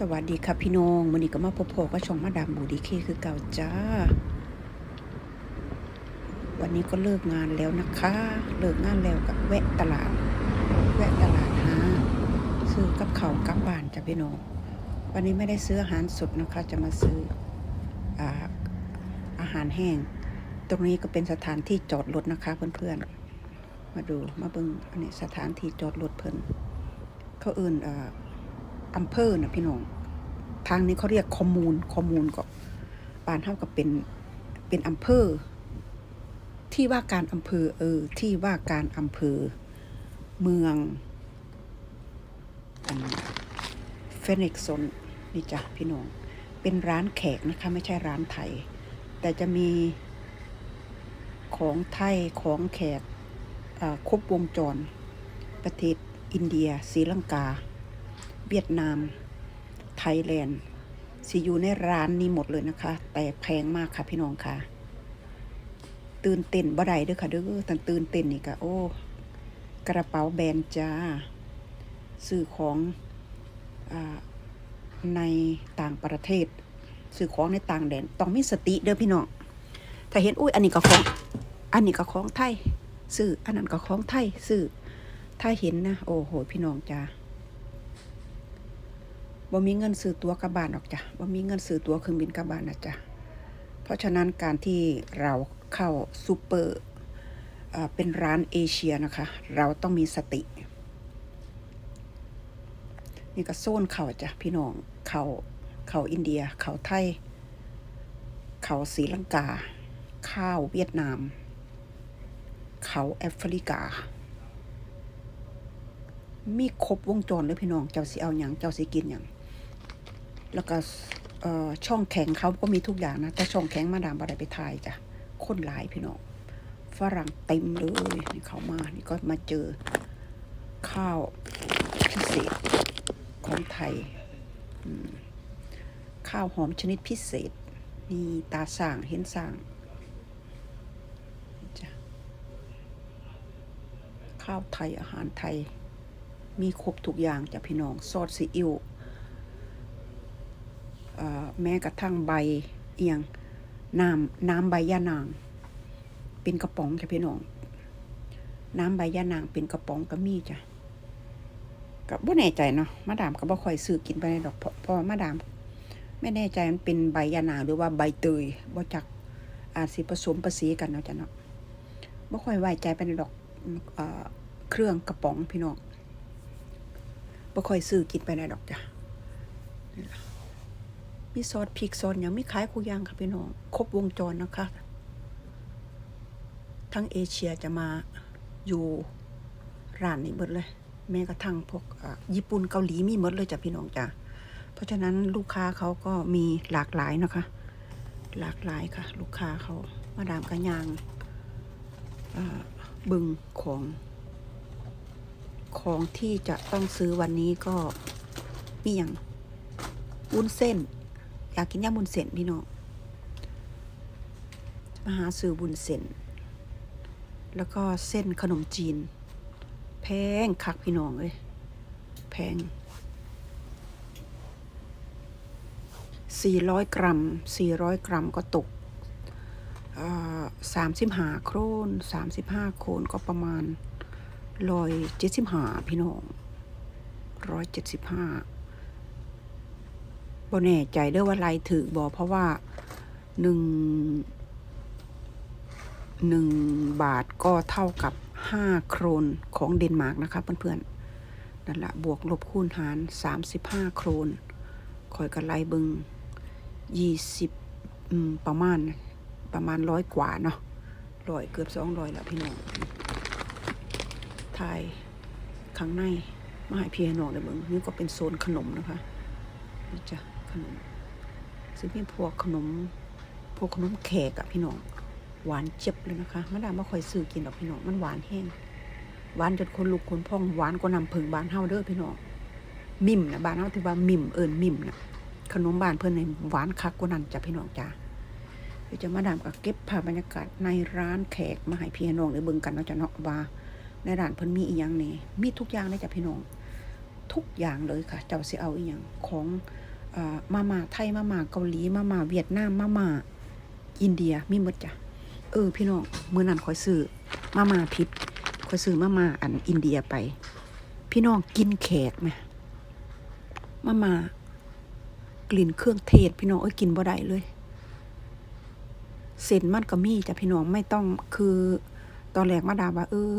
สวัสดีค่ะพี่น้องวันนี้ก็มาพบพอก็ช่องมาดามบูดีเคคือเก่าจ้า วันนี้ก็เลิกงานแล้วนะคะ เลิกงานแล้วกับแวะตลาด แวะตลาดหาซื้อกับเขากับบ้านจ้ะพี่น้อง วันนี้ไม่ได้ซื้ออาหารสดนะคะ จะมาซื้ออาอาหารแห้ง ตรงนี้ก็เป็นสถานที่จอดรถนะคะเพื่อนๆ มาดูมาเบิ่งอันนี้สถานที่จอดรถเพิ่นเขาเอื่นอ่า อำเภอนะพี่น้อง ทางนี้เขาเรียกคอมมูนคอมมูนก็บ้านเท่ากับเป็นเป็นอำเภอ ที่ว่าการอำเภอเออ ที่ว่าการอำเภอเมืองเฟนิกซนนี่จ้ะพี่น้อง เป็นร้านแขกนะคะ ไม่ใช่ร้านไทย แต่จะมีของไทยของแขกครบวงจร ประเทศอินเดียศรีลังกา เวียดนาม ไทยแลนด์สิอยู่ในร้านนี้หมดเลยนะคะ แต่แพงมากค่ะพี่น้องค่ะ ตื่นเต้นบ่ได้เด้อค่ะเด้อแต่ตื่นเต้นนี่ก็โอ้ กระเป๋าแบรนด์จ้าซื้อของอในต่างประเทศซื้อของในต่างแดนต้องมีสติเด้อพี่น้องถ้าเห็นอุ้ยอันนี้ก็ของอันนี้ก็ของไทยซื้ออันนั้นก็ของไทยซื้อถ้าเห็นนะ โอ้โหพี่น้องจ้า บ่มีเงินซื้อตั๋วกลับบ้านหรอกจ้ะบ่มีเงินซื้อตั๋วเครื่องบินกลับบ้านนะจ๊ะเพราะฉะนั้นการที่เราเข้าซูเปอร์เป็นร้านเอเชียนะคะ เราต้องมีสติ นี่ก็โซนเขาจ้ะพี่น้องเขาเขาอินเดีย เขาไทย เขาศรีลังกา ข้าวเวียดนาม เขาแอฟริกา มีครบวงจรเลยพี่น้อง เจ้าสิเอาอย่างเจ้าสิกินอย่าง แล้วก็ช่องแข็งเขาก็มีทุกอย่างนะ แต่ช่องแข็งมาดามบาได้ไปถ่ายจ้ะคนหลายพี่น้องฝรั่งเต็มเลยนี่เขามา นี่ก็มาเจอข้าวพิเศษของไทย ข้าวหอมชนิดพิเศษนี่ตาส่างเห็นส่างจ้ะข้าวไทยอาหารไทย มีครบทุกอย่างจ้ะพี่น้องซอสซีอิ๊ว แม้กระทั่งใบเอียงน้ำน้ำใบยะนาง เป็นกระป๋องจ้ะพี่น้อง น้ำใบยะนางเป็นกระป๋องก็มีจ้ะก็บ่แน่ใจเนาะมาดามก็บ่ค่อยซื้อกินไปในดอกเพราะเพราะว่ามาดาม ไม่แน่ใจมันเป็นใบยะนางหรือว่าใบเตยบ่จักอาจสิผสมประสีกันเนาะจ้ะเนาะบ่ค่อยไว้ใจไปในดอกเครื่องกระป๋องพี่น้องบ่ค่อยซื้อกินไปไหนดอกจ้ะ มีซอสพริกซอสอย่างมีขายคู่อย่างค่ะพี่น้อง ครบวงจรนะคะ ทั้งเอเชียจะมาอยู่ร้านนี้หมดเลย แม้กระทั่งพวกญี่ปุ่นเกาหลีมีหมดเลยจ้ะพี่น้องจ้ะเพราะฉะนั้นลูกค้าเขาก็มีหลากหลายนะคะ หลากหลายค่ะ ลูกค้าเขามาดามกระยางบึงของ ของที่จะต้องซื้อวันนี้ก็มีอย่างวุ้นเส้น อยากกินย่างวุ้นเส้นพี่น้องมาหาซื้อวุ้นเส้น แล้วก็เส้นขนมจีน แพงคักพี่น้องเลยแพง 400 กรัม 400 กรัมก็ตกสามสิบห้าโครนสามสิบห้าโครนก็ประมาณร้อยเจ็ดสิบห้าพี่น้องร้อยเจ็ดสิบห้า บ่แน่ใจเด้อว่าไรถือบอเพราะว่าหนึ่งหนึ่งบาทก็เท่ากับห้าโครนของเดนมาร์กนะคะเพื่อนๆนั่นละบวกลบคูณหารสามสิบห้าโครนคอยกันไล่เบิงยี่สิบประมาณประมาณร้อยกว่าเนาะร้อยเกือบสองร้อยแล้วพี่น้องถ่ายข้างในมาให้พี่ให้น้องได้เบิ่งนี่ก็เป็นโซนขนมนะคะนี่จ้ะ นมซึ่งมีพวกขนม พวกขนมแขกอะพี่น้อง หวานเจ็บเลยนะคะมาดามไม่ค่อยซื้อกินหรอกพี่น้อง มันหวานแห้ง หวานจนคนลุกคนพอง หวานก็นำเพิงบ้านเฮาเด้อพี่น้อง มิมนะบ้านเฮาที่ว่ามิมเอิญมิมนะขนมบ้านเพิ่นในหวานคักกว่านั้นจ้ะพี่น้องจ้าเดี๋ยวจะมาดามก็เก็บภาพบรรยากาศในร้านแขกมาให้พี่น้องได้เบิ่งกันเนาะจ้ะเนาะว่าในร้านเพิ่นมีอีหยังนี่มีทุกอย่างเลยจ้ะพี่น้อง ทุกอย่างเลยค่ะ เจ้าสิเอาอีหยังของ มาม่าไทยมาม่าเกาหลีมาม่าเวียดนามมาม่าอินเดียมีหมดจ้ะเออ พี่น้องมื้อนั้นข่อยซื้อมาม่าผิดข่อยซื้อมาม่าอันอินเดียไป พี่น้องกินแขกไหมมามากลิ่นเครื่องเทศ พี่น้องเอ้ยกินบ่ได้เลยเส้นมันก็มีจ้ะพี่น้องไม่ต้องคือตอนแรกมาดาว่าเออ